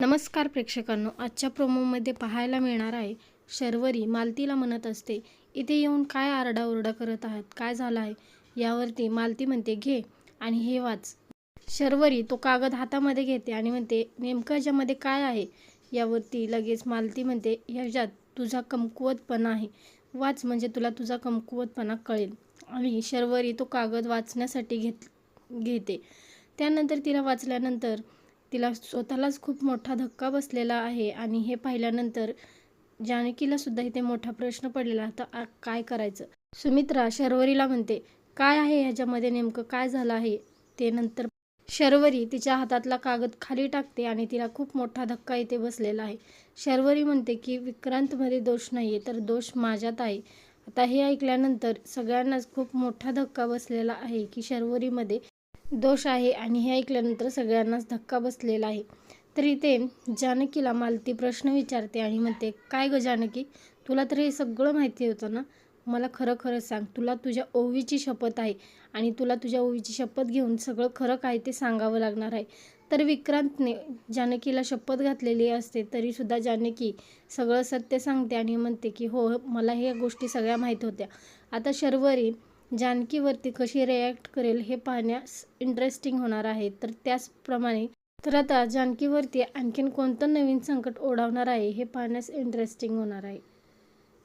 नमस्कार प्रेक्षकांनो आजच्या प्रोमोमध्ये पाहायला मिळणार आहे शर्वरी मालतीला म्हणत असते इथे येऊन काय आरडाओरडा करत आहात? काय झालं आहे? यावरती मालती म्हणते घे आणि हे वाच. शर्वरी तो कागद हातामध्ये घेते आणि म्हणते नेमकं याच्यामध्ये काय आहे? यावरती लगेच मालती म्हणते ह्याच्यात तुझा कमकुवतपणा आहे. वाच म्हणजे तुला तुझा कमकुवतपणा कळेल. आणि शर्वरी तो कागद वाचण्यासाठी घेत घेते. त्यानंतर तिला वाचल्यानंतर तिला स्वतःलाच खूप मोठा धक्का बसलेला आहे आणि हे पाहिल्यानंतर जानकीला सुद्धा इथे मोठा प्रश्न पडलेला आता काय करायचं? सुमित्रा शर्वरीला म्हणते काय आहे ह्याच्यामध्ये नेमकं? काय झालं आहे? ते नंतर शर्वरी तिच्या हातातला कागद खाली टाकते आणि तिला खूप मोठा धक्का इथे बसलेला आहे. शर्वरी म्हणते की विक्रांतमध्ये दोष नाही आहे तर दोष माझ्यात आहे. आता हे ऐकल्यानंतर सगळ्यांनाच खूप मोठा धक्का बसलेला आहे की शर्वरीमध्ये दोष आहे आणि हे ऐकल्यानंतर सगळ्यांनाच धक्का बसलेला आहे. तर इथे जानकीला मालती प्रश्न विचारते आणि म्हणते काय ग जानकी तुला तर हे सगळं माहिती होतं ना? मला खरं खरं सांग तुला तुझ्या ओवीची शपथ आहे आणि तुला तुझ्या ओवीची शपथ घेऊन सगळं खरं काय ते सांगावं लागणार आहे. तर विक्रांतने जानकीला शपथ घातलेली असते तरीसुद्धा जानकी सगळं सत्य सांगते आणि म्हणते की हो मला ह्या गोष्टी सगळ्या माहीत होत्या. आता शर्वरी जानकीवरती कशी रिॲक्ट करेल हे पाहण्यास इंटरेस्टिंग होणार आहे. तर त्याचप्रमाणे तर आता जानकीवरती आणखीन कोणतं नवीन संकट ओढावणार आहे हे पाहण्यास इंटरेस्टिंग होणार आहे.